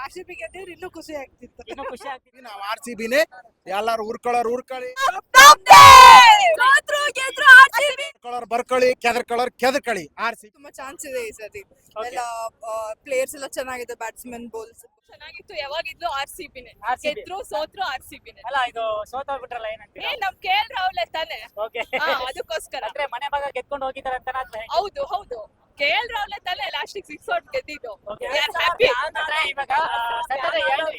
R C B ಗೆದ್ದಿದ್ರೆ ಇನ್ನೂ ಖುಷಿ ಆಗ್ತಿತ್ತು. ಇನ್ನೂ ಖುಷಿ ಆಗ್ತಿದೆ ನಾವು ಆರ್ ಸಿ ಬಿನೇ ಎಲ್ಲಾರು ಉರ್ಕೊಳ್ಳೋರು ಉರ್ಕೊಳ್ಳಿ ಸೋತ್ರು ಗೆದ್ರು ಆರ್ಸಿಬಿ ಉರ್ಕೊಳ್ಳೋರು ಬರ್ಕೊಳ್ಳಿ ಕೆದರ್ಕೊಳ್ಳೋರು ಕೆದರ್ಕೊಳ್ಳಿ. ಆರ್ ಸಿ ತುಂಬಾ ಚಾನ್ಸ್ ಇದೆ ಈ ಸತಿ ಎಲ್ಲಾ ಪ್ಲೇಯರ್ಸ್ ಎಲ್ಲ ಚೆನ್ನಾಗಿದೆ ಬ್ಯಾಟ್ಸ್ಮನ್ ಬೌಲ್ಸ್ ಚೆನ್ನಾಗಿತ್ತು ಯಾವಾಗಿದ್ಲು ಆರ್ ಸಿ ಬಿನೇ ಗೆದ್ರು ಸೋತ್ರು ಆರ್ ಸಿ ಬಿನೇ ಅಲ್ಲ ಇದು ಸೋತೋಗ್ಬಿಟ್ರಲ್ಲ ಏ ಏನಂತೀರಾ ನಮ್ ಕೆ ಎಲ್ ರಾಹುಲ್ ತಾನೆ ಓಕೆ ಅದಕ್ಕೋಸ್ಕರ. ಅಂದ್ರೆ ಮನೆ ಭಾಗ ಗೆದ್ಕೊಂಡು ಹೋಗಿದ್ದಾರೆ ಅಂತ ಹೌದು ಹೌದು. ಕೆ ಎಲ್ ರಾಹುಲ್ ತಾನೆ ಲಾಸ್ಟಿಗೆ ಸಿಕ್ಸ್ ಔಟ್ ಗೆದ್ದಿದ್ದು. ಹ್ಯಾಪಿ ಅಂದ್ರೆ ಇವಾಗ ಆ, ಸತತ ಎರಡು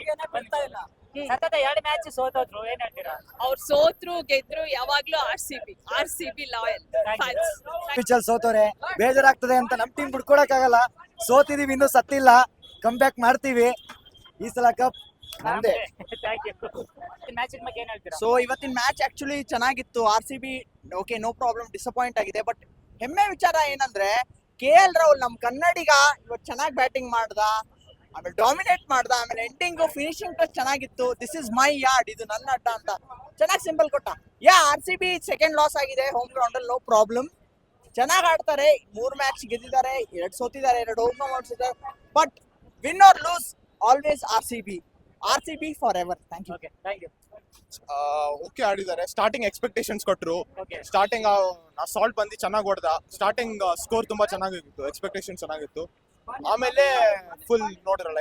ಸತತ ಎರಡು ಮ್ಯಾಚ್ ಸೋತೋದ್ರು ಏನ್ ಹೇಳ್ತೀರಾ ಅವ್ರು ಸೋತ್ರು ಗೆದ್ರು ಯಾವಾಗ್ಲೂ R C B R C B loyal. Pitch ಅಲ್ಲಿ ಸೋತವ್ರೆ. ಬೇಜಾರಾಗ್ತದೆ ಅಂತ ನಮ್ ಟೀಮ್ ಬಿಡ್ಕೊಳಕ್ಕಾಗಲ್ಲ ಸೋತಿದೀವಿ ಇನ್ನೂ ಸತ್ತಿಲ್ಲ. ಕಮ್ ಬ್ಯಾಕ್ ಮಾಡ್ತೀವಿ. ಈ ಸಲ ಕಪ್ ನಮ್ದೇ. ಥ್ಯಾಂಕ್ ಯು ಮ್ಯಾಚ್ ಬಗ್ಗೆ ಏನ್ ಹೇಳ್ತೀರಾ? ಸೊ ಇವತ್ತಿನ ಮ್ಯಾಚ್ ಆಕ್ಚುಲಿ ಚೆನ್ನಾಗಿತ್ತು. R C B okay no problem disappoint ಆಗಿದೆ. ಬಟ್ ಹೆಮ್ಮೆ ವಿಚಾರ ಏನಂದ್ರೆ ಕೆ ಎಲ್ ರಾಹುಲ್ ನಮ್ ಕನ್ನಡಿಗ ಇವತ್ತು ಚೆನ್ನಾಗಿ ಬ್ಯಾಟಿಂಗ್ ಮಾಡ್ದ. ಆಮೇಲೆ ಡಾಮಿನೇಟ್ ಮಾಡ್ದ ಆಮೇಲೆ ಎಂಡಿಂಗ್ ಫಿನಿಶಿಂಗ್ ಟಚ್ ಚೆನ್ನಾಗಿತ್ತು. ದಿಸ್ ಇಸ್ ಮೈ ಯಾರ್ಡ್ ಇದು ನನ್ನ ಅಡ್ಡ ಅಂತ. ಚೆನ್ನಾಗಿ ಸಿಂಪಲ್ ಕೊಟ್ಟ. Yeah R C B second loss ಆಗಿದೆ. ಹೋಮ್ ಗ್ರೌಂಡ್ ಅಲ್ಲಿ ನೋ ಪ್ರಾಬ್ಲಮ್ ಚೆನ್ನಾಗಿ ಆಡ್ತಾರೆ. ಮೂರ್ ಮ್ಯಾಚ್ ಗೆದ್ದಿದ್ದಾರೆ. ಎರಡು ಸೋತಿದ್ದಾರೆ. ಎರಡು ಹೋಮ್ ಮಾಡಿಸಿದ್ದಾರೆ. But win or lose always R C B R C B forever thank you okay thank you okay ಆಡಿದ್ದಾರೆ. ಸ್ಟಾರ್ಟಿಂಗ್ ಎಕ್ಸ್ಪೆಕ್ಟೇಷನ್ಸ್ ಕೊಟ್ಟರು ಓಕೆ ಸ್ಟಾರ್ಟಿಂಗ್ ಸಾಲ್ಟ್ ಬಂದು ಚೆನ್ನಾಗಿ ಹೊಡೆದ. ಸ್ಟಾರ್ಟಿಂಗ್ ಸ್ಕೋರ್ ತುಂಬಾ ಚೆನ್ನಾಗಿತ್ತು. ಎಕ್ಸ್ಪೆಕ್ಟೇಷನ್ ಚೆನ್ನಾಗಿತ್ತು. ಆಮೇಲೆ ಫುಲ್ ನೋಡಿರಲ್ಲ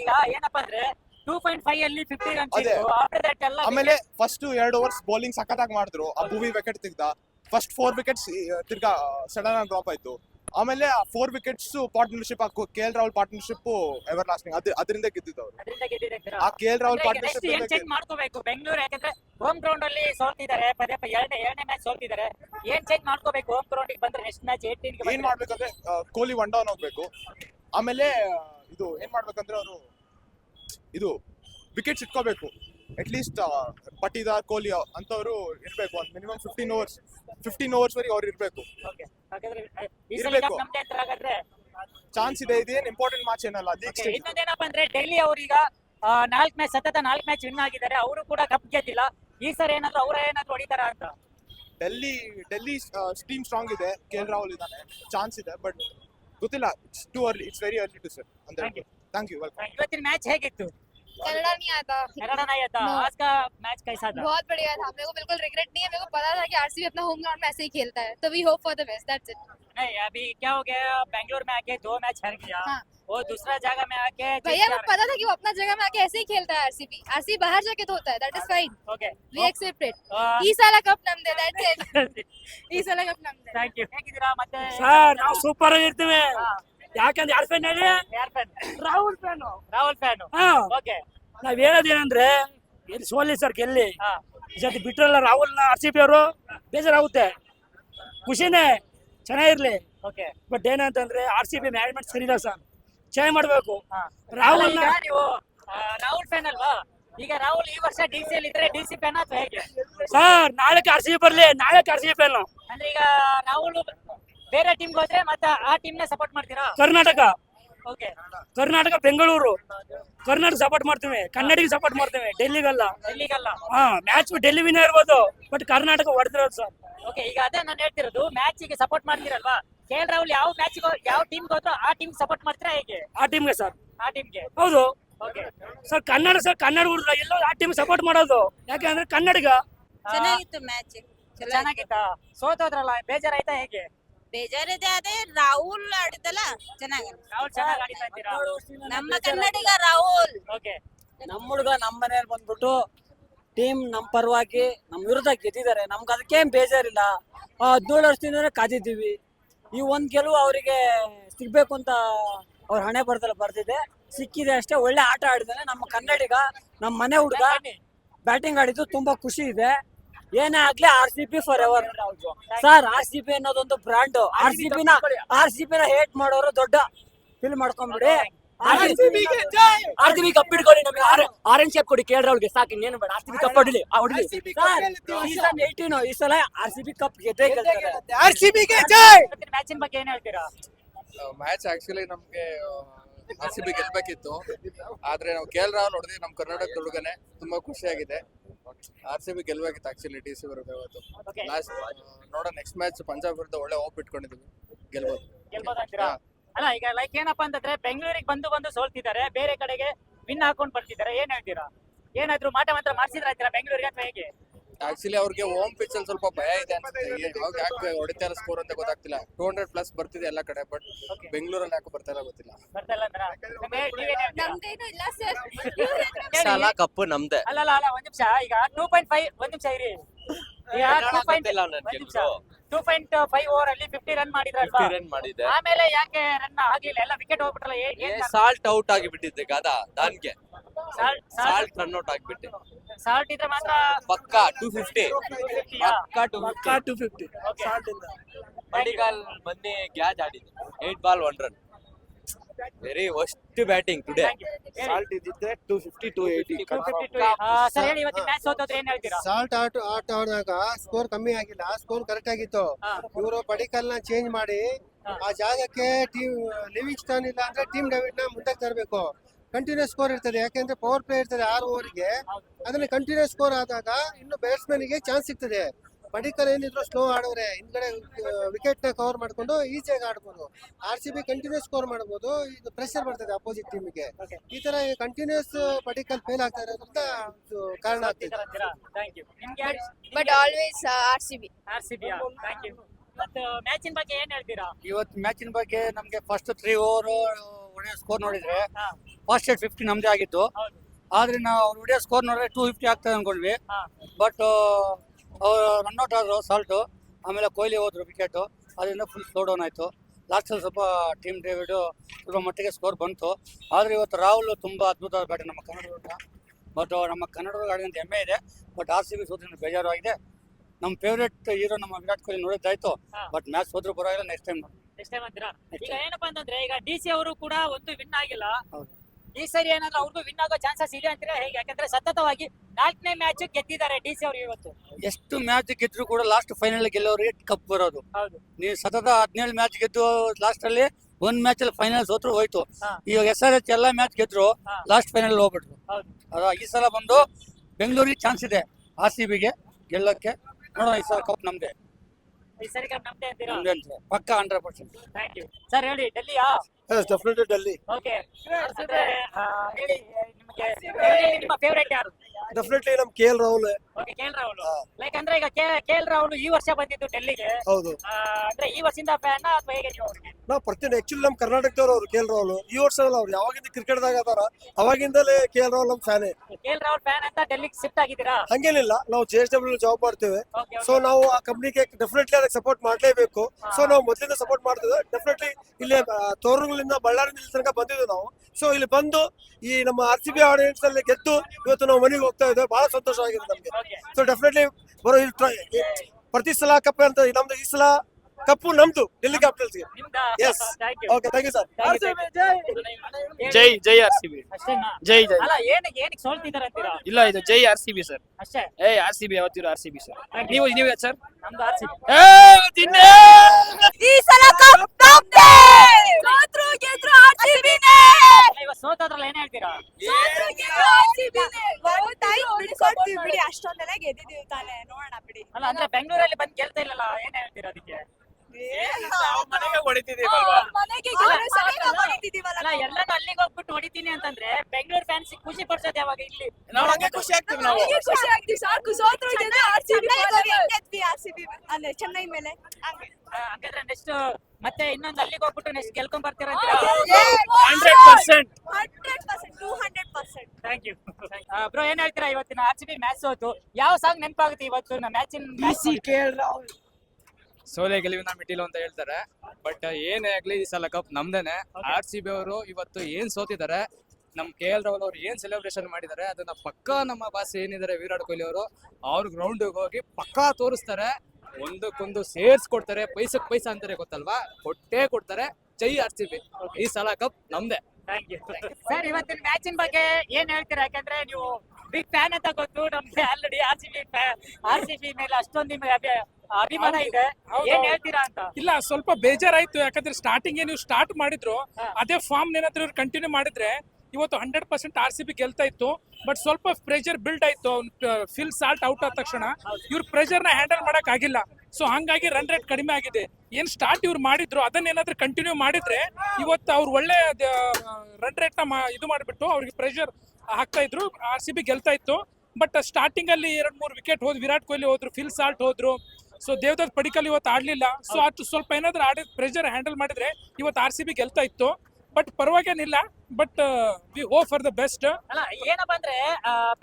ಈಗ ಏನಪ್ಪಾ ಅಂದ್ರೆ ಟೂ ಪಾಯಿಂಟ್ ಫೈವ್ ಅಲ್ಲಿ ಫಿಫ್ಟಿ ರನ್ಸ್ ಆಮೇಲೆ ಫಸ್ಟ್ ಎರಡು ಓವರ್ಸ್ ಬೌಲಿಂಗ್ ಸಖತ್ತಾಗಿ ಮಾಡಿದ್ರು. ಆ ಭೂವಿ ವಿಕೆಟ್ ತೆಗ್ದ ಫಸ್ಟ್ ಫೋರ್ ವಿಕೆಟ್ಸ್ ತಿರ್ಗಾ ಸಡನ್ ಆಗಿ ಡ್ರಾಪ್ ಆಯ್ತು. ಆಮೇಲೆ four wickets partnership K L Rahul partnership everlasting ಅದ್ ಅದರಿಂದ ಗೆದ್ದಿದ್ದು ಅವರು. ಅದರಿಂದ ಗೆದ್ದಿದ್ದೀರಾ ಆ ಕೆ ಎಲ್ ರಾಹುಲ್ ಏನ್ ಪಾರ್ಟ್ನರ್ಶಿಪ್ ಮಾಡ್ಕೋಬೇಕು? ಬೆಂಗಳೂರು ಯಾಕಂದ್ರೆ ಹೋಮ್ ಗ್ರೌಂಡ್ ಅಲ್ಲಿ ಸೋಲ್ತಿದ್ದಾರೆ. ಪದೇ ಪದೇ ಎರಡನೇ ಎರಡನೇ ಮ್ಯಾಚ್ ಸೋಲ್ತಿದ್ದಾರೆ. ಏನ್ ಚೇಂಜ್ ಮಾಡ್ಕೋಬೇಕು? ಹೋಮ್ ಗ್ರೌಂಡ್ಗೆ ಬಂದ್ರೆ ನೆಕ್ಸ್ಟ್ ಮ್ಯಾಚ್ ಏಯ್ಟೀನ್ ಏನ್ ಮಾಡ್ಬೇಕಂದ್ರೆ ಆ, ಕೊಹ್ಲಿ ಒನ್ ಡೌನ್ ಹೋಗ್ಬೇಕು. ಆಮೇಲೆ ಇದು ಏನ್ ಮಾಡ್ಬೇಕಂದ್ರೆ ಅವರು ಇದು ವಿಕೆಟ್ಸ್ ಇಟ್ಕೋಬೇಕು ಅಟ್ ಲೀಸ್ಟ್ ಪಟ್ಟಿದಾರ್ ಕೊಹ್ಲಿ ಅಂತವರು ಇರ್ಬೇಕು. ಒಂದ್ minimum fifteen overs fifteen overs ವರೆಗೆ ಅವ್ರು ಇರ್ಬೇಕು. ಇರ್ಬೇಕು. ಚಾನ್ಸ್ ಇದೆ ಇದೇನ್ ಇಂಪಾರ್ಟೆಂಟ್ ಮ್ಯಾಚ್ ಏನಲ್ಲ ಇನ್ನೊಂದೇನಪ್ಪ ಅಂದ್ರೆ ಡೆಲ್ಲಿ ಅವ್ರೀಗ ನಾಲ್ಕು ಮ್ಯಾಚ್ ಸತತ ನಾಲ್ಕು ಮ್ಯಾಚ್ ವಿನ್ ಆಗಿದ್ದಾರೆ. ಅವರು ಕೂಡ ಕಪ್ ಗೆದ್ದಿಲ್ಲ. ಈ ಸರ್ ಏನಾದ್ರು ಅವರ ಏನಾದ್ರು ಹೊಡಿತಾರ ಅಂತ? ಡೆಲ್ಲಿ ಡೆಲ್ಲಿ ಟೀಮ್ ಸ್ಟ್ರಾಂಗ್ ಇದೆ. ಕೆ ಎಲ್ ರಾಹುಲ್ ಇದ್ದಾನೆ. ಚಾನ್ಸ್ ಇದೆ ಬಟ್ ಗೊತ್ತಿಲ್ಲ. It's too early it's very early to sir ಅಂದ್ರೆ ಥ್ಯಾಂಕ್ ಯು ವೆಲ್ಕಮ್ ಇವತ್ತಿನ ಮ್ಯಾಚ್ ಹೇಗಿತ್ತು? कनाडा नहीं आता कनाडा नहीं आता No. आज का मैच कैसा था बहुत बढ़िया था मेरे को बिल्कुल रिग्रेट नहीं है मेरे को पता था कि आरसीबी अपना होम ग्राउंड में ऐसे ही खेलता है तो we hope for the best that's it नहीं अभी क्या हो गया बेंगलोर में आके दो मैच हार गया हाँ। वो दूसरा जगह में आके भैया मेरे को पता था कि वो अपना जगह में आके ऐसे ही खेलता है आरसीबी आरसीबी बाहर जाके तो होता है that is fine okay we accept it ಈ ಸಲ ಕಪ್ ನಮ್ದೆ दैट्स इट ಈ ಸಲ ಕಪ್ ನಮ್ದೆ ಥ್ಯಾಂಕ್ ಯು ಹೇಗಿದ್ದೀರಾ ಮತ್ತೆ ಸರ್ ನಾವು ಸೂಪರ್ ಆಗಿರ್ತೀವಿ ಹಾ. ಯಾಕಂದ್ರೆ ಯಾರ ಫ್ಯಾನ್ ಹೇಳಿ? ರಾಹುಲ್ ಫ್ಯಾನ್ ರಾಹುಲ್ ಫ್ಯಾನ್ ಹಾ. ಓಕೆ ನಾವ್ ಹೇಳೋದೇನಂದ್ರೆ ಎಲ್ಲಿ ಸೋಲಿ ಸರ್ ಗೆಲ್ಲಿ. ಜೊತೆ ಈ ಸತಿ ಬಿಟ್ರಲ್ಲ ರಾಹುಲ್ ಆರ್ ಸಿ ಪಿ ಅವರು? ಬೇಜಾರಾಗುತ್ತೆ. ಖುಷಿನೇ. ಚೆನ್ನಾಗಿರ್ಲಿ. ಓಕೆ ಬಟ್ ಏನಂತಂದ್ರೆ ಆರ್ ಸಿ ಪಿ ಮ್ಯಾನೇಜ್ಮೆಂಟ್ ಸರಿ ಇಲ್ಲ ಸರ್ ಚೇಂಜ್ ಮಾಡ್ಬೇಕು. ರಾಹುಲ್ ನೀವು ರಾಹುಲ್ ಫ್ಯಾನ್ ಅಲ್ವಾ? ಈಗ ರಾಹುಲ್ ಈ ವರ್ಷ ಡಿ ಸಿ ಅಲ್ಲಿ ಇದ್ರೆ ಡಿ ಸಿ ಫ್ಯಾನ್ ಅಥವಾ ಹೇಗೆ? ಸರ್ ನಾಳೆ ಆರ್ ಸಿ ಪಿ ಬರ್ಲಿ. ನಾಳೆ ಆರ್ ಸಿ ಪಿ ಫ್ಯಾನ್ ಅಂದ್ರೆ ಈಗ ರಾಹುಲ್ ಬೇರೆ ಟೀಮ್ ಹೋದ್ರೆ ಮತ್ತೆ ಆ ಟೀಮ್ನ ಸಪೋರ್ಟ್ ಮಾಡ್ತೀರಾ? ಕರ್ನಾಟಕ. ಓಕೆ ಕರ್ನಾಟಕ ಬೆಂಗಳೂರು. ಕರ್ನಾಟಕ ಸಪೋರ್ಟ್ ಮಾಡ್ತೀವಿ. ಕನ್ನಡಿಗೆ ಸಪೋರ್ಟ್ ಮಾಡ್ತೀವಿ. ಡೆಲ್ಲಿಗಲ್ಲ. ಡೆಲ್ಲಿಗಲ್ಲ. ಹಾ ಮ್ಯಾಚ್ ಡೆಲ್ಲಿ ವಿನ್ ಇರ್ಬೋದು. ಬಟ್ ಕರ್ನಾಟಕ ಹೊಡೆದಿರೋದು ಸರ್ ಓಕೆ ಈಗ ಅದೇ ನಾನು ಹೇಳ್ತಿರೋದು ಮ್ಯಾಚ್ಗೆ ಸಪೋರ್ಟ್ ಮಾಡ್ತೀರಲ್ವಾ? ಕೆ ಎಲ್ ರಾಹುಲ್ ಯಾವ ಮ್ಯಾಚ್ ಯಾವ ಟೀಮ್ ಹೋದ್ರು ಆ ಟೀಮ್ ಸಪೋರ್ಟ್ ಮಾಡ್ತೀರಾ ಹೇಗೆ? ಆ ಟೀಮ್ಗೆ ಸರ್ ಆ ಟೀಮ್ಗೆ ಹೌದು. Okay sir Kannada sir Kannada ಹುಡುಗ ಎಲ್ಲೋ ಆ ಟೀಮ್ ಸಪೋರ್ಟ್ ಮಾಡೋದು. ಯಾಕಂದ್ರೆ ಕನ್ನಡಿಗ. ಚೆನ್ನಾಗಿತ್ತು ಮ್ಯಾಚ್ ಚೆನ್ನಾಗಿತ್ತಾ? ಸೋತೋದ್ರಲ್ಲ ಬೇಜಾರಾಯ್ತಾ ಹೇಗೆ? ಬೇಜಾರಿದೆ ಅದೇ ರಾಹುಲ್ ಆಡಿದಲ್ಲ ಚೆನ್ನಾಗಿ ರಾಹುಲ್ ಚೆನ್ನಾಗಿ ಆಡಿತಾ ಇದ್ದೀರಾ? ನಮ್ಮ ಕನ್ನಡಿಗ ರಾಹುಲ್. ಓಕೆ. ನಮ್ಮ ಹುಡುಗ ನಮ್ಮ ಮನೇಲಿ ಬಂದ್ಬಿಟ್ಟು ಟೀಮ್ ನಮ್ ಪರವಾಗಿ ನಮ್ಮ ವಿರುದ್ಧ ಗೆದ್ದಿದ್ದಾರೆ. ನಮ್ಗೆ ಅದಕ್ಕೇನ್ ಬೇಜಾರಿಲ್ಲ. ಹದಿನೇಳು ವರ್ಷದಿಂದನೇ ಕಾದಿದ್ದೀವಿ. ಈ ಒಂದ್ ಗೆಲುವು ಅವರಿಗೆ ಸಿಗ್ಬೇಕು ಅಂತ ಅವ್ರ ಹಣೆ ಬರ್ತಲ್ಲ ಬರ್ತಿದೆ ಸಿಕ್ಕಿದೆ ಅಷ್ಟೇ. ಒಳ್ಳೆ ಆಟ ಆಡಿದಾನೆ. ನಮ್ಮ ಕನ್ನಡಿಗ ನಮ್ಮ ಮನೆ ಹುಡುಗ ಬ್ಯಾಟಿಂಗ್ ಆಡಿದ್ದು ತುಂಬಾ ಖುಷಿ ಇದೆ. ಏನೇ ಆಗ್ಲಿ R C P forever sir R C P ಅನ್ನೋದೊಂದು ಬ್ರಾಂಡ್ ಆರ್ ಸಿ ಪಿನ ಆರ್ ಸಿ ಪಿನ ಹೇಟ್ ಮಾಡೋರು ದೊಡ್ಡ ಫಿಲ್ ಮಾಡ್ಕೊಂಡ್ಬಿಡಿ ಆರ್ ಸಿ ಬಿ ಕಪ್ ಹಿಡ್ಕೊಳ್ಳಿ ನಮಗೆ ಆರೆಂಜ್ ಶೇಪ್ ಕೊಡಿ ಕೇಳ್ರ ಅವ್ಳಿಗೆ ಸಾಕು ಇನ್ನೇನು ಬೇಡ ಆರ್ ಸಿ ಬಿ ಕಪ್ ಹೊಡಿಲಿ ಹೊಡಿಲಿ ಸೀಸನ್ ಏಯ್ಟೀನ್ ಈ ಸಲ ಆರ್ ಸಿ ಬಿ ಕಪ್ ಗೆದ್ದೇ ಗೆಲ್ತಾರೆ ಆರ್ ಸಿ ಬಿಗೆ ಜೈ ಇವತ್ತಿನ ಮ್ಯಾಚಿನ ಬಗ್ಗೆ ಏನ್ ಹೇಳ್ತೀರಾ ಮ್ಯಾಚ್ ಆಕ್ಚುಲಿ ನಮ್ಗೆ ಆರ್ ಸಿ ಬಿ ಗೆಲ್ಬೇಕಿತ್ತು ಆದ್ರೆ ನಾವು ಕೇಳ್ರ ಅವ್ನ ನೋಡ್ದೆ ಹೊಡೆದ್ವಿ ನಮ್ಮ ಕರ್ನಾಟಕ ಹುಡುಗನೆ ತುಂಬಾ ಖುಷಿಯಾಗಿದೆ ಆರ್ ಸಿ ಬಿ ಗೆಲ್ಬೇಕಿತ್ತು ಆಕ್ಚುಲಿ ಡಿ ಸಿ ಬರುತ್ತೆ ಇವತ್ತು Okay. ಲಾಸ್ಟ್ ನೋಡೋ ನೆಕ್ಸ್ಟ್ ಮ್ಯಾಚ್ ಪಂಜಾಬ್ ವಿರುದ್ಧ ಒಳ್ಳೆ ಹೋಪ್ ಇಟ್ಕೊಂಡಿದ್ವಿ. ಗೆಲ್ಬೋದು. ಅಲ್ಲ ಈಗ ಲೈಕ್ ಏನಪ್ಪಾ ಅಂತಂದ್ರೆ ಬೆಂಗಳೂರಿಗೆ ಬಂದು ಬಂದು ಸೋಲ್ತಿದ್ದಾರೆ ಬೇರೆ ಕಡೆಗೆ ವಿನ್ ಹಾಕೊಂಡ್ ಬರ್ತಿದ್ದಾರೆ. ಏನ್ ಹೇಳ್ತೀರಾ? ಏನಾದ್ರು ಮಾಟ ಮಾತ್ರ ಮಾಡ್ಸಿದ್ರ ಆಯ್ತೀರಾ ಬೆಂಗಳೂರಿಗೆ ಅಥವಾ ಹೇಗೆ? ಆಕ್ಚುಲಿ ಅವ್ರಿಗೆ ಹೋಮ್ ಪಿಚ್ ಅಲ್ಲಿ ಸ್ವಲ್ಪ ಭಯ ಇದೆ ಅನ್ಸುತ್ತೆ. ಯಾವಾಗ ಯಾಕೆ ಹೊಡಿತಾರೆ ಸ್ಕೋರ್ ಅಂತ ಗೊತ್ತಾಗ್ತಿಲ್ಲ. ಟೂ ಹಂಡ್ರೆಡ್ ಪ್ಲಸ್ ಬರ್ತಿದೆ ಎಲ್ಲ ಕಡೆ ಬಟ್ ಬೆಂಗಳೂರಲ್ಲಿ ಯಾಕೆ ಬರ್ತಾ ಇಲ್ಲ ಗೊತ್ತಿಲ್ಲ. ಬರ್ತಾ ಇಲ್ಲ ಅಂದ್ರ ನೀವೇನ್ ಹೇಳ್ತೀರಾ? ನಮ್ದೇನು ಇಲ್ಲ ಸರ್. ಕಪ್ಪು ನಮ್ದೆ. ಅಲ್ಲ ಅಲ್ಲ ಅಲ್ಲ ಒಂದ್ ನಿಮಿಷ ಈಗ ಟೂ ಪಾಯಿಂಟ್ ಫೈವ್ ಒಂದ್ ನಿಮಿಷ ಇರಿ. ಈಗ ಟೂ ಪಾಯಿಂಟ್ ಗೊತ್ತಿಲ್ಲ ಒಂದ್ ನನ್ಗೆ ಟೂ ಪಾಯಿಂಟ್ ಫೈವ್ ಓವರ್ ಅಲ್ಲಿ ಫಿಫ್ಟಿ ರನ್ ಮಾಡಿದ್ರಲ್ವಾ? ರನ್ ಮಾಡಿದೆ ಆಮೇಲೆ ಯಾಕೆ ರನ್ ಆಗ್ಲಿಲ್ಲ? ಎಲ್ಲ ವಿಕೆಟ್ ಹೋಗ್ಬಿಟ್ರಲ್ಲ ಏ- ಏನ್? ಸಾಲ್ಟ್ ಔಟ್ ಆಗಿಬಿಟ್ಟಿದ್ದೆ ಗದಾ ದಾನ್ಗೆ. ಸಾಲ್ಟ್ ಸಾಲ್ಟ್ ರನ್ ಔಟ್ ಆಗ್ಬಿಟ್ಟೆ ಸಾಲ್ಟ್ ಇದ್ರೆ ಮಾತ್ರ ಪಕ್ಕ ಟೂ ಫಿಫ್ಟಿ ಪಕ್ಕ ಟೂ ಫಿಫ್ಟಿ ಟು ಇಂದ. ಮಡಿಗಾಲ್ ಮೊನ್ನೆ ಗ್ಯಾಚ್ ಆಡಿದ್ದು. Eight ball one run very worst batting today Salt ಇದ್ದಿದ್ರೆ two fifty two eighty sir ಹೇಳಿ ಇವತ್ತಿನ ಮ್ಯಾಚ್ ಸೋತೋದ್ರೆ ಏನ್ ಹೇಳ್ತೀರಾ? ಸಾಲ್ಟ್ ಆಟ ಆಟ ಆಡಿದಾಗ ಸ್ಕೋರ್ ಕಮ್ಮಿ ಆಗಿಲ್ಲ. ಸ್ಕೋರ್ ಕರೆಕ್ಟ್ ಆಗಿತ್ತು. ಇವರು ಪಡಿಕಲ್ನ ಚೇಂಜ್ ಮಾಡಿ. ಆ ಜಾಗಕ್ಕೆ ಟೀಮ್ ಲಿವಿಂಗ್ ಸ್ಟಾನ್ ಇಲ್ಲ ಅಂದ್ರೆ ಟೀಮ್ ಡೇವಿಡ್ನ ಮುಂದಕ್ಕೆ ತರಬೇಕು. ಕಂಟಿನ್ಯೂಸ್ ಸ್ಕೋರ್ ಇರ್ತದೆ. ಯಾಕೆಂದ್ರೆ ಪವರ್ ಪ್ಲೇ ಇರ್ತದೆ ಆರು ಓವರ್ಗೆ ಅದನ್ನ ಕಂಟಿನ್ಯೂಸ್ ಸ್ಕೋರ್ ಆದಾಗ ಇನ್ನು ಬ್ಯಾಟ್ಸ್ಮನ್ಗೆ ಚಾನ್ಸ್ ಸಿಗ್ತದೆ. ಪಡಿಕಲ್ ಏನಿದ್ರು ಸ್ಲೋ ಆಡೋರೆ. ಹಿಂದ್ಗಡೆ ವಿಕೆಟ್ನ ಕವರ್ ಮಾಡ್ಕೊಂಡು ಈಸಿಯಾಗಿ ಆಡ್ಬೋದು. R C B continues score ಮಾಡ್ಬೋದು. ಇದು ಪ್ರೆಷರ್ ಬರ್ತದೆ ಅಪೋಸಿಟ್ ಟೀಮಿಗೆ ಈ ತರ ಕಂಟಿನ್ಯೂಸ್ ಪಡಿಕಲ್ ಫೇಲ್ ಆಗ್ತಾ ಇರೋದ್ರಿಂದ ಕಾರಣ ಆಗ್ತದೆ. ಥ್ಯಾಂಕ್ ಯು ನಿಮ್ಗೆ but always R C B R C B ಮ್ಯಾಚಿನ ಬಗ್ಗೆ ಏನ್ ಹೇಳ್ತೀರಾ? ಇವತ್ತು ಮ್ಯಾಚಿನ ಬಗ್ಗೆ ನಮ್ಗೆ ಫಸ್ಟ್ ತ್ರೀ ಓವರ್ ಒಳ್ಳೆ ಸ್ಕೋರ್ ನೋಡಿದ್ರೆ. ಫಸ್ಟ್ ಏಟ್ ಫಿಫ್ಟಿ ನಮ್ದೇ ಆಗಿತ್ತು. ಆದ್ರೆ ನಾವು ಅವ್ರು ಹೊಡಿಯೋ ಸ್ಕೋರ್ ನೋಡಿದ್ರೆ ಟೂ ಫಿಫ್ಟಿ ಆಗ್ತದೆ ಅನ್ಕೊಂಡ್ವಿ. ಬಟ್ ಅವ್ರು ರನ್ಔಟ್ ಆದ್ರು ಸಾಲ್ಟು ಆಮೇಲೆ ಕೊಹ್ಲಿ ಹೋದ್ರು ವಿಕೆಟು ಅದರಿಂದ ಫುಲ್ ಸ್ಲೋ ಡೌನ್ ಆಯಿತು. ಲಾಸ್ಟಲ್ಲಿ ಸ್ವಲ್ಪ ಟೀಮ್ ಡೇವಿಡ್ ಸ್ವಲ್ಪ ಮಟ್ಟಿಗೆ ಸ್ಕೋರ್ ಬಂತು. ಆದರೆ ಇವತ್ತು ರಾಹುಲ್ ತುಂಬ ಅದ್ಭುತ ಬ್ಯಾಟಿಂಗ್ ನಮ್ಮ ಕನ್ನಡದ ಬಟ್ ನಮ್ಮ ಕನ್ನಡದ ಆಡಿದಂತ ಹೆಮ್ಮೆ ಇದೆ. ಬಟ್ ಆರ್ ಸಿ ಬಿ ಸೋತ್ರಿಂದ ಬೇಜಾರು ಆಗಿದೆ ನಮ್ಮ ಫೇವ್ರೆಟ್ ಹೀರೋ ನಮ್ಮ ವಿರಾಟ್ ಕೊಹ್ಲಿ ನೋಡಿದ್ದಾಯ್ತು. ಬಟ್ ಮ್ಯಾಚ್ ಸೋದ್ರು ಪರವಾಗಿಲ್ಲ ನೆಕ್ಸ್ಟ್ ಟೈಮ್ ನೆಕ್ಸ್ಟ್ ಟೈಮ್ ಅಂತೀರಾ? ಈಗ ಏನಪ್ಪಾ ಅಂತಂದ್ರೆ ಈಗ ಡಿ ಸಿ ಅವರು ಕೂಡ ಒಂದು ವಿನ್ ಆಗಿಲ್ಲ. ಈ ಸರಿ ಏನಾದ್ರೂ ಅವ್ರಿಗೂ ವಿನ್ ಆಗೋ ಚಾನ್ಸಸ್ ಇದೆ ಅಂತೀರಾ? ಹೇಗೆ? ಯಾಕಂದ್ರೆ ಸತತವಾಗಿ ನಾಲ್ಕನೇ ಮ್ಯಾಚ್ ಗೆದ್ದಿದ್ದಾರೆ ಡಿ ಸಿ ಅವರು ಇವತ್ತು. ಎಷ್ಟು ಮ್ಯಾಚ್ ಗೆದ್ರು ಕೂಡ ಲಾಸ್ಟ್ ಫೈನಲ್ ಗೆಲ್ಲೋರಿಗೆ ಕಪ್ ಬರೋದು. ಹೌದು. ನೀವು ಸತತ ಹದಿನೇಳು ಮ್ಯಾಚ್ ಗೆದ್ದು ಲಾಸ್ಟ್ ಅಲ್ಲಿ ಒಂದ್ ಮ್ಯಾಚ್ ಅಲ್ಲಿ ಫೈನಲ್ ಸೋತ್ರು ಹೋಯ್ತು. ಹಾ. ಈಗ ಎಸ್ ಆರ್ ಎಚ್ ಎಲ್ಲಾ ಮ್ಯಾಚ್ ಗೆದ್ರು ಹಾ. ಲಾಸ್ಟ್ ಫೈನಲ್ ಹೋಗ್ಬಿಟ್ರು. ಹೌದು. ಅದ ಈ ಸಲ ಬಂದು ಬೆಂಗಳೂರಿಗೆ ಚಾನ್ಸ್ ಇದೆ. ಆರ್ ಸಿ ಬಿಗೆ ಗೆಲ್ಲಕ್ಕೆ. ನೋಡೋಣ ಈ ಸಲ ಕಪ್ ನಮ್ದೆ. ಈ ಸರಿ ನಮ್ದೇ ಅಂತೀರಾ ಪಕ್ಕ hundred percent thank you sir ಹೇಳಿ ಡೆಲ್ಲಿಯಾ? ಡೆಫಿನೆಟ್ಲಿ ಡೆಲ್ಲಿ. ಓಕೆ ಹೇಳಿ ನಿಮಗೆ ನಿಮ್ಮ ಫೇವರೇಟ್ ಯಾರು? ಡೆಫಿನೆಟ್ಲಿ ನಮ್ K L Rahul. Okay K L Rahul like ಅಂದ್ರೆ ಈಗ ಕೆ ಎಲ್ ರಾಹುಲ್ ಈ ವರ್ಷ ಬಂದಿದ್ದು ಡೆಲ್ಲಿಗೆ ಹೌದು. ಆ, ಅಂದ್ರೆ ಈ ವರ್ಷದಿಂದ ಫ್ಯಾನ್ ಅಥವಾ ಹೇಗೆ ನೀವು? ಅವ್ರಿಗೆ ನಾವು ಪ್ರತಿ ಆಕ್ಚುಲಿ ನಮ್ ಕರ್ನಾಟಕದವ್ರು ಅವ್ರು ಕೆ ಎಲ್ ರಾಹುಲ್ ಈ ವರ್ಷ ಅಲ್ಲ ಅವ್ರು ಯಾವಾಗಿಂದ ಕ್ರಿಕೆಟ್ ದಾಗ ಅದಾರ ಅವಾಗಿಂದಲೇ ಕೆ ಎಲ್ ರಾಹುಲ್ ನಮ್ಮ ಫ್ಯಾನೇ ಕೆ ಎಲ್ ರಾಹುಲ್ ಫ್ಯಾನ್ ಅಂತ ಡೆಲ್ಲಿಗೆ ಶಿಫ್ಟ್ ಆಗಿದ್ದೀರಾ? ಹಂಗೇನಿಲ್ಲ ನಾವು ಜೆ ಎಸ್ ಡಬ್ಲ್ಯೂ ಜಾಬ್ ಮಾಡ್ತೇವೆ. ಓಕೆ ಸೊ ನಾವು ಆ ಕಂಪ್ನಿಗೆ ಡೆಫಿನೆಟ್ಲಿ ಅದಕ್ಕೆ ಸಪೋರ್ಟ್ ಮಾಡಲೇಬೇಕು. ಸೊ ನಾವು ಮೊದಲಿಂದ ಸಪೋರ್ಟ್ ಮಾಡ್ತಿದ್ವಿ. ಡೆಫಿನೆಟ್ಲಿ ಇಲ್ಲಿ ತೋರುಗಳಿಂದ ಬಳ್ಳಾರಿ ತನಕ ಬಂದಿದ್ವಿ ನಾವು. ಸೊ ಇಲ್ಲಿ ಬಂದು ಈ ನಮ್ಮ ಆರ್ ಸಿ ಬಿ ಆಡಿಯನ್ಸ್ ಅಲ್ಲಿ ಗೆದ್ದು ಇವತ್ತು ನಾವು ಮನೆಗೆ ಹೋಗ್ತಾ ಇದ್ದೇವೆ ಬಹಳ ಸಂತೋಷ ಆಗಿದೆ ಓಕೆ ಸೊ ಡೆಫಿನೆಟ್ಲಿ ಬರೋ ಪ್ರತಿ ಸಲ ಕಪ್ ಅಂತ ನಮ್ದು ಈ ಸಲ ಕಪ್ಪು ನಮ್ದು? Delhi ಕ್ಯಾಪಿಟಲ್ಸ್ಗೆ yes okay thank you sir ಜೈ. ಜೈ ಆರ್ ಸಿ ಬಿ ಜೈ ಜೈ. ಅಲ್ಲ ಏನಕ್ಕೆ ಏನಕ್ಕೆ ಸೋಲ್ತಿದ್ದಾರೆ ಅಂತೀರಾ? ಇಲ್ಲ ಇದು ಜೈ ಆರ್ ಸಿ ಬಿ ಸರ್ ಅಷ್ಟೇ. ಏ ಆರ್ ಸಿ ಬಿ ಯಾವತ್ತಿರೋ ಆರ್ ಸಿ ಬಿ ಸರ್ ನೀವು ನೀವು ಸರ್ ನಮ್ದು ಆರ್ ಸಿ ಈ ಸಲ ಕಪ್ ಸೋತಾದ್ರಲ್ಲ ಏನ್ ಹೇಳ್ತೀರಾ? ಬಿಡಿ ಅಷ್ಟೊಂದೆಲ್ಲ ಗೆದ್ದಿದೀವಿ ತಾನೆ. ನೋಡೋಣ ಬಿಡಿ. ಅಲ್ಲ ಅಂದ್ರೆ ಬೆಂಗಳೂರಲ್ಲಿ ಬಂದು ಗೆಲ್ತಾ ಇಲ್ಲಲ್ಲ ಏನ್ ಹೇಳ್ತೀರಾ ಅದಕ್ಕೆ? ಎಲ್ಲಾನು ಅಲ್ಲಿಗೆ ಹೋಗ್ಬಿಟ್ಟು ಹೊಡಿತೀನಿ ಅಂತಂದ್ರೆ ಬೆಂಗಳೂರು ಫ್ಯಾನ್ಸ್ ಖುಷಿ ಪಡ್ಸೋದು ಯಾವಾಗ ಇಲ್ಲಿ? ನಾವು ಹಂಗೆ ಖುಷಿ ಆಗ್ತೀವಿ ನಾವು ಖುಷಿ ಆಗ್ತೀವಿ. ಸಾಕು ಸೋತ್ರು ಅಂದ್ರೆ ಚೆನ್ನೈ ಮೇಲೆ. ಹಾಗಾದ್ರೆ ನೆಕ್ಸ್ಟ್ ಮತ್ತೆ ಇನ್ನೊಂದು ಅಲ್ಲಿಗೆ ಹೋಗ್ಬಿಟ್ಟು ನೆಕ್ಸ್ಟ್ ಗೆಲ್ಕೊಂಡ್ ಬರ್ತೀರಾ hundred percent. Hundred percent two hundred percent. Thank you. Bro ಏನ್ ಹೇಳ್ತೀರಾ ಇವತ್ತಿನ ಆರ್ ಸಿ ಬಿ ಮ್ಯಾಚ್ ಹೋಯ್ತು ಯಾವ ಸಾಂಗ್ ನೆನಪಾಗುತ್ತೆ ಇವತ್ತು ಮ್ಯಾಚಿನ ಸೋಲೆ ಗೆಲುವಿನ ಮಿಟ್ಟಿಲು ಅಂತ ಹೇಳ್ತಾರೆ. ಬಟ್ ಏನೇ ಆಗ್ಲಿ ಈ ಸಲ ಕಪ್ ನಮ್ದೇನೆ. ಆರ್ ಸಿ ಬಿ ಅವರು ಇವತ್ತು ಏನ್ ಸೋತಿದ್ದಾರೆ? ನಮ್ ಕೆ ಎಲ್ ರಾಹುಲ್ ಅವರು ಏನ್ ಸೆಲೆಬ್ರೇಷನ್ ಮಾಡಿದ್ದಾರೆ ಅದನ್ನ ಪಕ್ಕಾ ನಮ್ಮ ಬಾಸ್ ಏನಿದ್ದಾರೆ ವಿರಾಟ್ ಕೊಹ್ಲಿ ಅವರು ಅವ್ರ ಗ್ರೌಂಡ್ ಹೋಗಿ ಪಕ್ಕಾ ತೋರಿಸ್ತಾರೆ ಒಂದಕ್ಕೊಂದು ಸೇರ್ಸ್ಕೊಡ್ತಾರೆ ಪೈಸಕ್ ಪೈಸಾ ಅಂತಾರೆ ಗೊತ್ತಲ್ವಾ? ಕೊಟ್ಟೇ ಕೊಡ್ತಾರೆ ಜೈ ಆರ್ ಸಿ ಬಿ ಈ ಸಲ ಕಪ್ ನಮ್ದೇ. ಥ್ಯಾಂಕ್ ಯು ಸರ್ ಇವತ್ತಿನ ಮ್ಯಾಚಿನ ಬಗ್ಗೆ ಏನ್ ಹೇಳ್ತೀರಾ? ಯಾಕಂದ್ರೆ ನೀವು ಬಿಗ್ ಫ್ಯಾನ್ ಅಂತ ಗೊತ್ತು ನಮ್ಗೆ already R C B R C B ಮೇಲೆ ಅಷ್ಟೊಂದು ನಿಮಗೆ ಅಭಿ- ಅಭಿಮಾನ ಇದೆ. ಏನ್ ಹೇಳ್ತೀರಾ ಅಂತ? ಇಲ್ಲ ಸ್ವಲ್ಪ ಬೇಜಾರಾಯ್ತು. ಯಾಕಂದ್ರೆ ಸ್ಟಾರ್ಟಿಂಗ್ ನೀವು ಸ್ಟಾರ್ಟ್ ಮಾಡಿದ್ರು ಹಾ. ಅದೇ ಫಾರ್ಮ್ ಏನಾದ್ರೂ ಇವ್ರು ಕಂಟಿನ್ಯೂ ಮಾಡಿದ್ರೆ ಇವತ್ತು hundred percent R C B ಗೆಲ್ತಾ ಇತ್ತು ಬಟ್ ಸ್ವಲ್ಪ ಪ್ರೆಷರ್ ಬಿಲ್ಡ್ ಆಯ್ತು. ಫಿಲ್ ಸಾಲ್ಟ್ ಔಟ್ ಆದ ತಕ್ಷಣ ಇವ್ರ ನ ಹ್ಯಾಂಡಲ್ ಮಾಡಕ್ ಆಗಿಲ್ಲ. ಸೊ ಹಂಗಾಗಿ ರನ್ ರೇಟ್ ಕಡಿಮೆ ಆಗಿದೆ. ಏನ್ ಸ್ಟಾರ್ಟ್ ಇವ್ರು ಮಾಡಿದ್ರು ಅದನ್ನೇನಾದ್ರೂ ಕಂಟಿನ್ಯೂ ಮಾಡಿದ್ರೆ ಇವತ್ತು ಅವ್ರು ಒಳ್ಳೆ ರನ್ ರೇಟ್ನ ಇದು ಮಾಡಿಬಿಟ್ಟು ಅವ್ರಿಗೆ ಪ್ರೆಷರ್ ಹಾಕ್ತಾ ಇದ್ರು, ಆರ್ ಸಿ ಬಿ ಗೆಲ್ತಾ ಇತ್ತು. ಬಟ್ ಸ್ಟಾರ್ಟಿಂಗ್ ಅಲ್ಲಿ ಎರಡ್ ಮೂರು ವಿಕೆಟ್ ಹೋದ್ ವಿರಾಟ್ ಕೊಹ್ಲಿ ಹೋದ್ರು ಫಿಲ್ ಸಾಲ್ಟ್ ಹೋದ್ರು. ಸೊ ದೇವದತ್ ಪಡಿಕಲ್ ಇವತ್ತು ಆಡ್ಲಿಲ್ಲ. ಸೊ ಅದು ಸ್ವಲ್ಪ ಏನಾದ್ರೂ ಆಡಿದ ಪ್ರೆಷರ್ ಹ್ಯಾಂಡಲ್ ಮಾಡಿದ್ರೆ ಇವತ್ತು ಆರ್ ಸಿ ಬಿ ಗೆಲ್ತಾ ಇತ್ತು. But ಪರವಾಗೇನಿಲ್ಲ but we hope for the best ಅಲ್ಲ ಏನಪ್ಪಾ ಅಂದ್ರೆ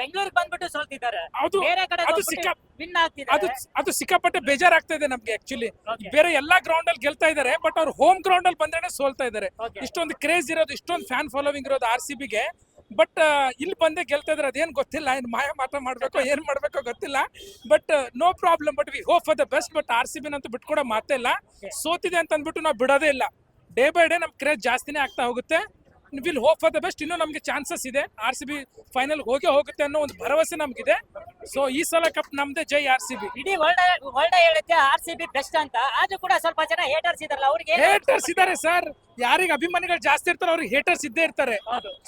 ಬೆಂಗಳೂರಿಗೆ ಬಂದ್ಬಿಟ್ಟು ಸೋಲ್ತಿದ್ದಾರೆ. ಅದು ಬೇರೆ ಕಡೆ ಅದು ಸಿಕ್ಕ ವಿನ್ ಅದು ಅದು ಸಿಕ್ಕಾಪಟ್ಟೆ ಬೇಜಾರಾಗ್ತಾ ಇದೆ ನಮ್ಗೆ ಆಕ್ಚುಲಿ ಬೇರೆ ಎಲ್ಲಾ ಗ್ರೌಂಡ್ ಅಲ್ಲಿ ಗೆಲ್ತಾ ಇದಾರೆ ಬಟ್ ಅವ್ರು ಹೋಮ್ ಗ್ರೌಂಡ್ ಅಲ್ಲಿ ಬಂದ್ರೆ ಸೋಲ್ತಾ ಇದಾರೆ ಇಷ್ಟೊಂದು ಕ್ರೇಜ್ ಇರೋದು ಇಷ್ಟೊಂದು ಫ್ಯಾನ್ ಫಾಲೋವಿಂಗ್ ಇರೋದು ಆರ್ ಸಿ ಬಿಗೆ ಬಟ್ ಇಲ್ಲಿ ಬಂದೆ ಗೆಲ್ತಾ ಇದಾರೆ ಅದೇನ್ ಗೊತ್ತಿಲ್ಲ ಏನ್ ಮಾಯ ಮಾಟ ಮಾಡ್ಬೇಕೋ ಏನು ಮಾಡ್ಬೇಕೋ ಗೊತ್ತಿಲ್ಲ. But no problem but we hope for the best but R C B ಅಂತೂ ಬಿಟ್ಕೊಡೋ ಮಾತೇ ಇಲ್ಲ. ಸೋತಿದೆ ಅಂತ ಅಂದ್ಬಿಟ್ಟು ನಾವು ಬಿಡೋದೇ ಇಲ್ಲ. ಡೇ ಬೈ ಡೇ ನಮ್ ಕ್ರೇಜ್ ಜಾಸ್ತಿನೇ ಆಗ್ತಾ ಹೋಗುತ್ತೆ. Will hope for the best ಇನ್ನೂ ನಮಗೆ ಚಾನ್ಸಸ್ ಇದೆ. ಆರ್ ಸಿ ಬಿ ಫೈನಲ್ ಹೋಗೇ ಹೋಗುತ್ತೆ ಅನ್ನೋ ಒಂದು ಭರವಸೆ ನಮ್ಗಿದೆ. ಸೊ ಈ ಸಲ ಕಪ್ ನಮ್ದೆ ಜೈ ಆರ್ ಸಿ ಬಿ ಇಡೀ ವರ್ಲ್ಡ್ ವರ್ಲ್ಡ್ ಹೇಳುತ್ತೆ ಆರ್ ಸಿ ಬಿ ಬೆಸ್ಟ್ ಅಂತ. ಆದ್ರೂ ಕೂಡ ಸ್ವಲ್ಪ ಜನ ಹೇಟರ್ಸ್ ಇದಾರಲ್ಲ ಅವ್ರಿಗೆ ಹೇಟರ್ಸ್ ಇದಾರೆ ಸರ್ ಯಾರಿಗೆ ಅಭಿಮಾನಿಗಳು ಜಾಸ್ತಿ ಇರ್ತಾರೆ ಅವ್ರಿಗೆ ಹೇಟರ್ಸ್ ಇದ್ದೇ ಇರ್ತಾರೆ.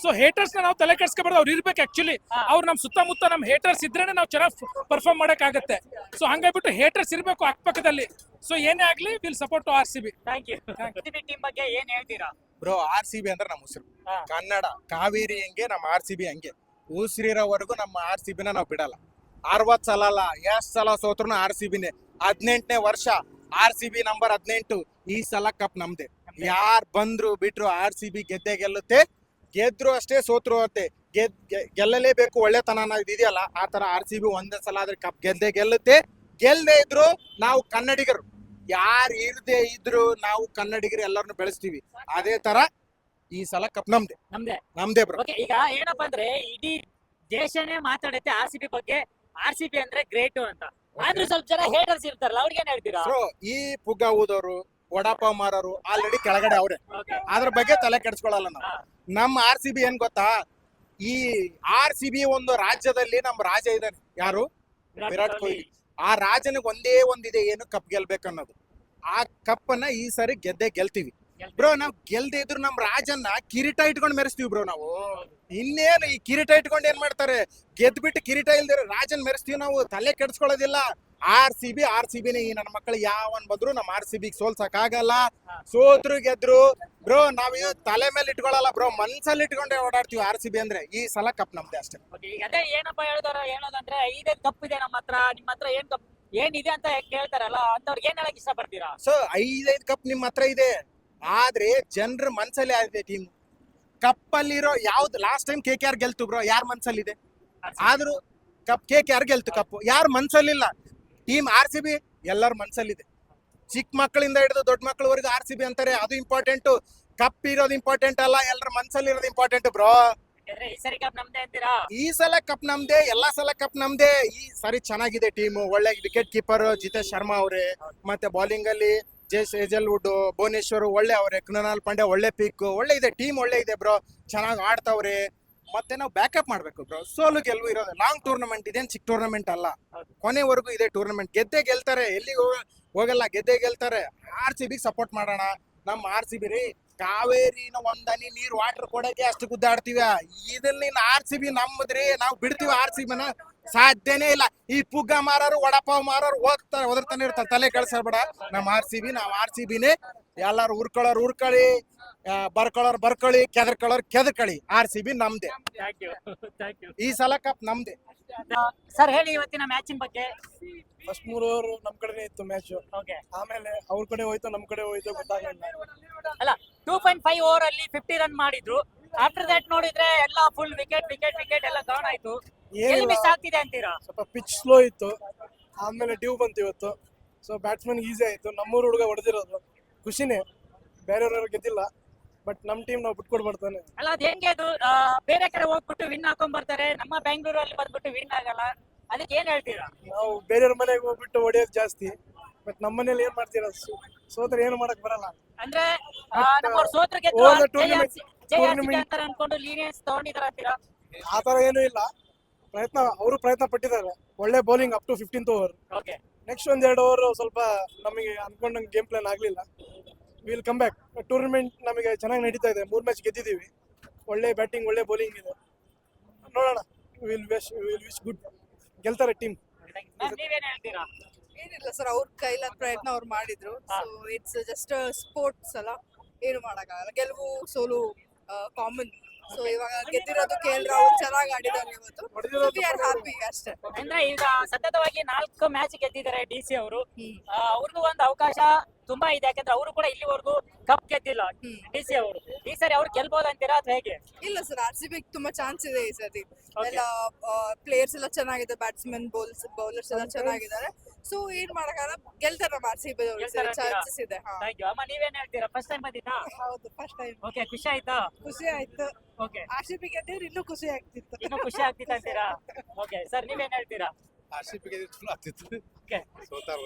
ಸೊ ಹೇಟರ್ಸ್ ನಾವು ತಲೆ ಕೆಡ್ಸ್ಕೊಬಾರ್ದು. ಅವ್ರು ಇರ್ಬೇಕು ಆಕ್ಚುಲಿ. ಅವ್ರು ನಮ್ ಸುತ್ತಮುತ್ತ ನಮ್ ಹೇಟರ್ಸ್ ಇದ್ರೇನೆ ನಾವು ಚೆನ್ನಾಗಿ ಪರ್ಫಾರ್ಮ್ ಮಾಡಕ್ ಆಗುತ್ತೆ ಸೊ ಹಂಗಾಗ್ಬಿಟ್ಟು ಹೇಟರ್ಸ್ ಇರ್ಬೇಕು ಅಕ್ಕಪಕ್ಕದಲ್ಲಿ ಸೊ ಏನೇ ಆಗ್ಲಿ will support to R C B thank you team ಬಗ್ಗೆ ಏನ್ ಹೇಳ್ತೀರಾ? ಬ್ರೋ ಆರ್ ಸಿ ಬಿ ಅಂದ್ರೆ ನಮ್ಮ ಉಸಿರು. ಹಾ. ಕನ್ನಡ ಕಾವೇರಿ ಹಂಗೆ ನಮ್ಮ ಆರ್ ಸಿ ಬಿ ಹಂಗೆ. ಉಸಿರಿರೋವರೆಗೂ ನಮ್ಮ ಆರ್ ಸಿ ಬಿನ ನಾವು ಬಿಡಲ್ಲ. ಅರವತ್ ಸಲ ಅಲ್ಲ ಎಷ್ಟ್ ಸಲ ಸೋತ್ರು ಆರ್ ಸಿ ಬಿನೇ ಹದಿನೆಂಟನೇ ವರ್ಷ ಆರ್ ಸಿ ಬಿ ನಂಬರ್ ಹದಿನೆಂಟು. ಈ ಸಲ ಕಪ್ ನಮ್ದೆ. ಯಾರ್ ಬಂದ್ರು ಬಿಟ್ರು ಆರ್ ಸಿ ಬಿ ಗೆದ್ದೆ ಗೆಲ್ಲುತ್ತೆ. ಗೆದ್ರು ಅಷ್ಟೇ ಸೋತ್ರು ಅಷ್ಟೇ ಗೆದ್ ಗೆ- ಗೆಲ್ಲಲೇಬೇಕು ಒಳ್ಳೆತನ ಇದೆಯಲ್ಲ ಆ ತರ ಆರ್ ಸಿ ಬಿ ಒಂದೇ ಸಲ ಆದ್ರೆ ಕಪ್ ಗೆದ್ದೆ ಗೆಲ್ಲುತ್ತೆ. ಗೆಲ್ದೇ ಇದ್ರು ನಾವು ಕನ್ನಡಿಗರು. ಯಾರು ಇರದೆ ಇದ್ರು ನಾವು ಕನ್ನಡಿಗರು ಎಲ್ಲರನ್ನು ಬೆಳೆಸ್ತೀವಿ. ಅದೇ ತರ ಈ ಸಲ ಕಪ್ ನಮ್ದೆ. ನಮ್ದೆ. ನಮ್ದೇ. ಬ್ರೋ ಓಕೆ ಈಗ ಏನಪ್ಪಾ ಅಂದ್ರೆ ಇಡೀ ದೇಶನೇ ಮಾತಾಡುತ್ತೆ ಆರ್ ಸಿ ಬಿ ಬಗ್ಗೆ. ಆರ್ ಸಿ ಬಿ ಅಂದ್ರೆ ಗ್ರೇಟ್ ಅಂತ. ಆದ್ರೂ ಸ್ವಲ್ಪ ಜನ ಹೇಟರ್ಸ್ ಇರ್ತಾರಲ್ಲ ಅವ್ರಿಗೆ ಏನ್ ಹೇಳ್ತೀರಾ? ಈ ಪುಗ್ಗ ಊದೋರು ವಡಾಪಾವ್ ಮಾರೋರು ಆಲ್ರೆಡಿ ಕೆಳಗಡೆ ಅವ್ರೆ. ಅದ್ರ ಬಗ್ಗೆ ತಲೆ ಕೆಡಿಸ್ಕೊಳಲ್ಲ ನಾವು. ನಮ್ಮ ಆರ್ ಸಿ ಬಿ ಏನ್ ಗೊತ್ತಾ? ಈ ಆರ್ ಸಿ ಬಿ ಒಂದು ರಾಜ್ಯದಲ್ಲಿ ನಮ್ಮ ರಾಜ ಇದ್ದಾನೆ ಯಾರು? ವಿರಾಟ್ ಕೊಹ್ಲಿ. ಆ ರಾಜನಿಗೆ ಒಂದೇ ಒಂದಿದೆ ಏನು ಕಪ್ ಗೆಲ್ಬೇಕು ಅನ್ನೋದು ಆ ಕಪ್ ಅನ್ನ ಈ ಸರಿ ಗೆದ್ದೆ ಗೆಲ್ತೀವಿ. ಬ್ರೋ ನಾವ್ ಗೆಲ್ದೇ ಇದ್ರು ನಮ್ ರಾಜನ್ನ ಕಿರೀಟ ಇಟ್ಕೊಂಡು ಮೆರೆಸ್ತೀವಿ ಬ್ರೋ ನಾವು. ಇನ್ನೇನು ಈ ಕಿರೀಟ ಇಟ್ಕೊಂಡು ಏನ್ ಮಾಡ್ತಾರೆ? ಗೆದ್ಬಿಟ್ಟು ಕಿರೀಟ ಇಲ್ದಿರ ರಾಜನ್ ಮೆರೆಸ್ತೀವಿ ನಾವು, ತಲೆ ಕೆಡ್ಸ್ಕೊಳ್ಳೋದಿಲ್ಲ. R C B R C ಬಿನೇ ಈ ನನ್ನ ಮಕ್ಕಳು ಯಾವನ್ ಬಂದ್ರು ನಮ್ಮ ಆರ್ ಸಿ ಬಿ ಸೋಲ್ಸಕ್ ಆಗಲ್ಲ ಸೋತ್ರು ಗೆದ್ರು. ಬ್ರೋ ನಾವ್ ತಲೆ ಮೇಲೆ ಇಟ್ಕೊಳಲ್ಲ ಬ್ರೋ ಮನ್ಸಲ್ಲಿ ಇಟ್ಕೊಂಡೆ ಓಡಾಡ್ತೀವಿ ಆರ್ ಸಿ ಬಿ ಅಂದ್ರೆ ಈ ಸಲ ಕಪ್ ನಮ್ದೇ ಅಷ್ಟೇ. ಅದೇ ಏನಪ್ಪ ಹೇಳಿದಾರ ಹೇಳೋದಂದ್ರೆ ಐದೇ ಕಪ್ ಇದೆ ನಮ್ಮ ಹತ್ರ ನಿಮ್ಮ ಹತ್ರ ಏನ್ ಕಪ್ ಏನಿದೆ ಅಂತ ಕೇಳ್ತಾರಲ್ಲ ಅಂತವ್ರಿಗೆ ಏನ್ ಹೇಳಕ್ ಇಷ್ಟ ಪಡ್ತೀರಾ? ಸೊ ಐದೈದು ಕಪ್ ನಿಮ್ ಹತ್ರ ಇದೆ. ಆದ್ರೆ ಜನರ ಮನ್ಸಲ್ಲಿ ಆಗಿದೆ ಟೀಮ್ ಕಪ್ ಅಲ್ಲಿರೋ ಯಾವ್ದು last time K K R ಗೆಲ್ತು bro ಯಾರ ಮನ್ಸಲ್ಲಿದೆ? ಆದ್ರೂ ಕಪ್ ಕೆ ಕೆ ಆರ್ ಗೆಲ್ತು ಕಪ್ ಯಾರ ಮನ್ಸಲ್ಲಿಲ್ಲ? ಟೀಮ್ ಆರ್ ಸಿ ಬಿ ಎಲ್ಲರ ಮನಸ್ಸಲ್ಲಿದೆ ಚಿಕ್ಕ ಮಕ್ಕಳಿಂದ ಹಿಡಿದು ದೊಡ್ಡ ಮಕ್ಕಳವರೆಗೂ ಆರ್ ಸಿ ಬಿ ಅಂತಾರೆ. ಅದು ಇಂಪಾರ್ಟೆಂಟ್ ಕಪ್ ಇರೋದು ಇಂಪಾರ್ಟೆಂಟ್ ಅಲ್ಲ. ಎಲ್ಲರ ಮನಸ್ಸಲ್ಲಿ ಇರೋದು ಇಂಪಾರ್ಟೆಂಟ್ ಬ್ರೋ ಈ ಸಲ ಕಪ್ ನಮ್ದೇ ಎಲ್ಲಾ ಸಲ ಕಪ್ ನಮ್ದೇ. ಈ ಸರಿ ಚೆನ್ನಾಗಿದೆ ಟೀಮ್ ಒಳ್ಳೆ ವಿಕೆಟ್ ಕೀಪರ್ ಜಿತೇಶ್ ಶರ್ಮಾ ಅವರೇ ಮತ್ತೆ ಬೌಲಿಂಗ್ ಅಲ್ಲಿ ಜೆ ಸೇಜಲ್ವುಡ್ ಭುವನೇಶ್ವರ್ ಒಳ್ಳೆ ಅವ್ರೆ ಕೃಣಾಲ್ ಪಾಂಡೆ ಒಳ್ಳೆ ಪಿಕ್ ಒಳ್ಳೆ ಇದೆ ಟೀಮ್ ಒಳ್ಳೆ ಇದೆ ಬ್ರೋ ಚೆನ್ನಾಗಿ ಆಡ್ತಾವ್ರೆ. ಮತ್ತೆ ನಾವು ಬ್ಯಾಕಪ್ ಮಾಡ್ಬೇಕು ಬ್ರೋ ಸೋಲು ಗೆಲುವು ಇರೋದು. ಲಾಂಗ್ ಟೂರ್ನಮೆಂಟ್ ಇದೇನ್ ಚಿಕ್ಕ ಟೂರ್ನಮೆಂಟ್ ಅಲ್ಲ. ಕೊನೆವರೆಗೂ ಇದೆ ಟೂರ್ನಮೆಂಟ್ ಗೆದ್ದೆ ಗೆಲ್ತಾರೆ. ಎಲ್ಲಿ ಹೋಗಲ್ಲ. ಗೆದ್ದೆ ಗೆಲ್ತಾರೆ. ಆರ್ ಸಿ ಬಿಗೆ ಸಪೋರ್ಟ್ ಮಾಡೋಣ. ನಮ್ಮ ಆರ್ ಸಿ ಬಿ ರೀ ಕಾವೇರಿನ ಒಂದನಿ ನೀರ್ ವಾಟರ್ ಕೊಡಕ್ಕೆ ಅಷ್ಟು ಗುದ್ದಾಡ್ತೀವ. ಇದನ್ನ ಆರ್ ಸಿ ಬಿ ನಮ್ಮದ್ರಿ ನಾವು ಬಿಡ್ತೀವಿ ಆರ್ ಸಿ ಬಿನ ಸಾಧ್ಯನೇ ಇಲ್ಲ. ಈ ಪುಗ್ಗ ಮಾರೋರು ವಡಪಾವ್ ಮಾರೋರು ಓದ್ತಾರೆ ಒದರ್ತಾನೆ ಇರ್ತಾರೆ. ತಲೆ ಕಳ್ಸಬೇಡ ನಮ್ಮ ಆರ್ ಸಿ ಬಿ ನಾವು ಆರ್ ಸಿ ಬಿನೇ ಎಲ್ಲಾರು ಉರ್ಕೊಳ್ಳೋರು ಉರ್ಕೊಳ್ಳಿ. ಬರ್ಕೊಳ್ಳೋರು ಬರ್ಕೊಳ್ಳಿ ಕೆದರ್ಕೊಳ್ಳೋರ್ ಕೆದರ್ಕೊಳ್ಳಿ ಆರ್ ಸಿ ಬಿ ನಮ್ದೆ. ಥ್ಯಾಂಕ್ ಯು ಥ್ಯಾಂಕ್ ಯು ಈ ಸಲ ಕಪ್ ನಮ್ದೆ. ಸರ್ ಹೇಳಿ ಇವತ್ತಿನ ಮ್ಯಾಚಿನ ಬಗ್ಗೆ. ಫಸ್ಟ್ ಮೂರು ಓವರ್ ನಮ್ ಕಡೆನೇ ಇತ್ತು ಮ್ಯಾಚ್ ಓಕೆ ಆಮೇಲೆ ಅವ್ರ ಕಡೆ ಹೋಯ್ತು ನಮ್ ಕಡೆ ಹೋಯ್ತು ಗೊತ್ತಾಗಲಿಲ್ಲ. ಅಲ್ಲ ಟೂ ಪಾಯಿಂಟ್ ಫೈವ್ ಓವರ್ ಅಲ್ಲಿ ಫಿಫ್ಟಿ ರನ್ ಮಾಡಿದ್ರು. ಆಫ್ಟರ್ ದಟ್ ನೋಡಿದ್ರೆ ಎಲ್ಲ ಫುಲ್ ವಿಕೆಟ್ ವಿಕೆಟ್ ವಿಕೆಟ್ ಎಲ್ಲ ಡೌನ್ ಆಯ್ತು. ಎಲ್ಲಿ ಮಿಸ್ ಆಗ್ತಿದೆ ಅಂತೀರಾ? ಸ್ವಲ್ಪ ಪಿಚ್ ಸ್ಲೋ ಇತ್ತು. ಆಮೇಲೆ ಡ್ಯೂ ಬಂತು ಇವತ್ತು. ಸೊ ಬ್ಯಾಟ್ಸ್ಮನ್ ಈಸಿ ಆಯಿತು. ನಮ್ಮೂರು ಹುಡುಗ ಹೊಡೆದಿರೋದು. ಖುಷಿನೇ. ಬೇರೆಯವ್ರವ್ರು ಗೆದ್ದಿಲ್ಲ. ಬಟ್ ನಮ್ಮ ಟೀಮ್ ನಾವು ಬಿಟ್ಕೊಡ್ಬಾರ್ದಾನೆ ಅಲ್ಲ ಅದ್ ಹೆಂಗೆ ಅದು? ಆ, ಬೇರೆ ಕಡೆ ಹೋಗ್ಬಿಟ್ಟು ವಿನ್ ಹಾಕೊಂಡ್ ಬರ್ತಾರೆ. ನಮ್ಮ ಬೆಂಗಳೂರಲ್ಲಿ ಬಂದ್ಬಿಟ್ಟು ವಿನ್ ಆಗಲ್ಲ. ಅದಕ್ಕೆ ಏನ್ ಹೇಳ್ತೀರಾ? ನಾವು ಬೇರೆಯವ್ರ ಮನೆಗೆ ಹೋಗ್ಬಿಟ್ಟು ಹೊಡೆಯೋದು ಜಾಸ್ತಿ. ಬಟ್ ನಮ್ಮ ಮನೇಲಿ ಏನ್ ಮಾಡ್ತೀರಾ? ಸೋತ್ರ ಸೋತ್ರೆ ಏನು ಮಾಡಕ್ ಬರಲ್ಲ. ಅಂದ್ರೆ ಆ, ನಮ್ಮವ್ರು ಸೋತ್ರ ಗೆದ್ದು ಹೋದ ಜಯ tournament- ಜಯ ಆರ್ಸಿಬಿ tournament- ಅಂತಾರೆ ಅನ್ಕೊಂಡು ಲೀನಿಯನ್ಸ್ ತಗೊಂಡಿದಾರ ಅಂತೀರಾ? ಆ ಥರ ಏನೂ ಇಲ್ಲ. ಪ್ರಯತ್ನ ಅವರು ಪ್ರಯತ್ನ ಪಟ್ಟಿದ್ದಾರೆ. ಒಳ್ಳೆ bowling up to fifteenth over okay next ಒಂದೆರಡು ಓವರ್ ಸ್ವಲ್ಪ ನಮಗೆ ಅನ್ಕೊಂಡಂಗೆ ಗೇಮ್ ಪ್ಲಾನ್ ಆಗಲಿಲ್ಲ. ವಿಲ್ ಕಮ್ ಬ್ಯಾಕ್ ಟೂರ್ನಮೆಂಟ್ ನಮಗೆ ಚೆನ್ನಾಗಿ ನಡೀತಾ ಇದೆ. ಮೂರು ಮ್ಯಾಚ್ ಗೆದ್ದಿದ್ದೀವಿ. ಒಳ್ಳೆ ಬ್ಯಾಟಿಂಗ್ ಒಳ್ಳೆ ಬೌಲಿಂಗ್ ಇದೆ. ನೋಡೋಣ. Will wish will wish good ಗೆಲ್ತಾರೆ ಟೀಮ್ ನೀವೇನ್ ಹೇಳ್ತೀರಾ? ಏನಿಲ್ಲ ಸರ್ ಅವ್ರ ಕೈಲ ಪ್ರಯತ್ನ ಅವ್ರು ಮಾಡಿದ್ರು. ಸೊ ಇಟ್ಸ್ ಜಸ್ಟ್ ಸ್ಪೋರ್ಟ್ಸ್ ಅಲ್ಲ. ಏನು ಮಾಡಕ್ಕಾಗಲ್ಲ. ಗೆಲುವು ಸೋಲು ಕಾಮನ್ ಸೊ ಇವಾಗ ಗೆದ್ದಿರೋದು ಕೆ ಅವ್ರು ರಾಹುಲ್ ಚೆನ್ನಾಗಿ ಆಡಿದ್ದಾರೆ ಇವತ್ತು. ವಿ ಆರ್ ಹ್ಯಾಪಿ ಅಷ್ಟೇ. ಅಂದ್ರೆ ಈಗ ಸತತವಾಗಿ ನಾಲ್ಕು ಮ್ಯಾಚ್ ಗೆದ್ದಿದ್ದಾರೆ ಡಿ ಸಿ ಅವರು. ಅವ್ರಿಗೂ ಒಂದು ಅವಕಾಶ ತುಂಬಾ ಇದೆ. ಯಾಕಂದ್ರೆ ಅವರು ಕೂಡ ಇಲ್ಲಿವರೆಗೂ ಕಪ್ ಗೆದ್ದಿಲ್ಲ. ಡಿ ಸಿ ಅವರು. ಈ ಸರಿ ಅವ್ರು ಗೆಲ್ಬಹುದು ಅಂತೀರಾ ಅಥವಾ ಹೇಗೆ? ಇಲ್ಲ ಸರ್ ಆರ್ ಸಿ ಬಿ ತುಂಬಾ ಚಾನ್ಸ್ ಇದೆ ಈ ಸತಿ. ಎಲ್ಲ ಪ್ಲೇಯರ್ಸ್ ಎಲ್ಲ ಚೆನ್ನಾಗಿದೆ ಬ್ಯಾಟ್ಸ್ಮನ್ ಬೌಲ್ಸ್ ಬೌಲರ್ಸ್ ಎಲ್ಲ ಚೆನ್ನಾಗಿದ್ದಾರೆ. ಸೊ ಏನ್ ಮಾಡಕ್ಕಾಗಲ್ಲ ಗೆಲ್ತಾರ ನಮ್ಮ ಆರ್ ಸಿ ಬಿ ಚಾನ್ಸಸ್ ಇದೆ. ಹಾ. ಥ್ಯಾಂಕ್ ಯು ಅಮ್ಮ ನೀವೇನ್ ಹೇಳ್ತೀರಾ? ಫಸ್ಟ್ ಟೈಮ್ ಬಂದಿದ್ದಾ? ಹೌದು ಫಸ್ಟ್ ಟೈಮ್ ಓಕೆ ಖುಷಿ ಆಯ್ತಾ? ಖುಷಿ ಆಯ್ತು. ಓಕೆ ಆರ್ ಸಿ ಬಿ ಗೆದ್ದಿದ್ರೆ ಇನ್ನೂ ಖುಷಿ ಆಗ್ತಿತ್ತು. ಇನ್ನೂ ಖುಷಿ ಆಗ್ತಿತ್ತು ಅಂತೀರಾ? ಓಕೆ ಸರ್ ನೀವೇನ್ ಹೇಳ್ತೀರಾ? ಆರ್ ಸಿ ಬಿ ಗೆದ್ದಿದ್ರೆ ಆಗ್ತಿತ್ತು. ಓಕೆ ಸೋತಾರ್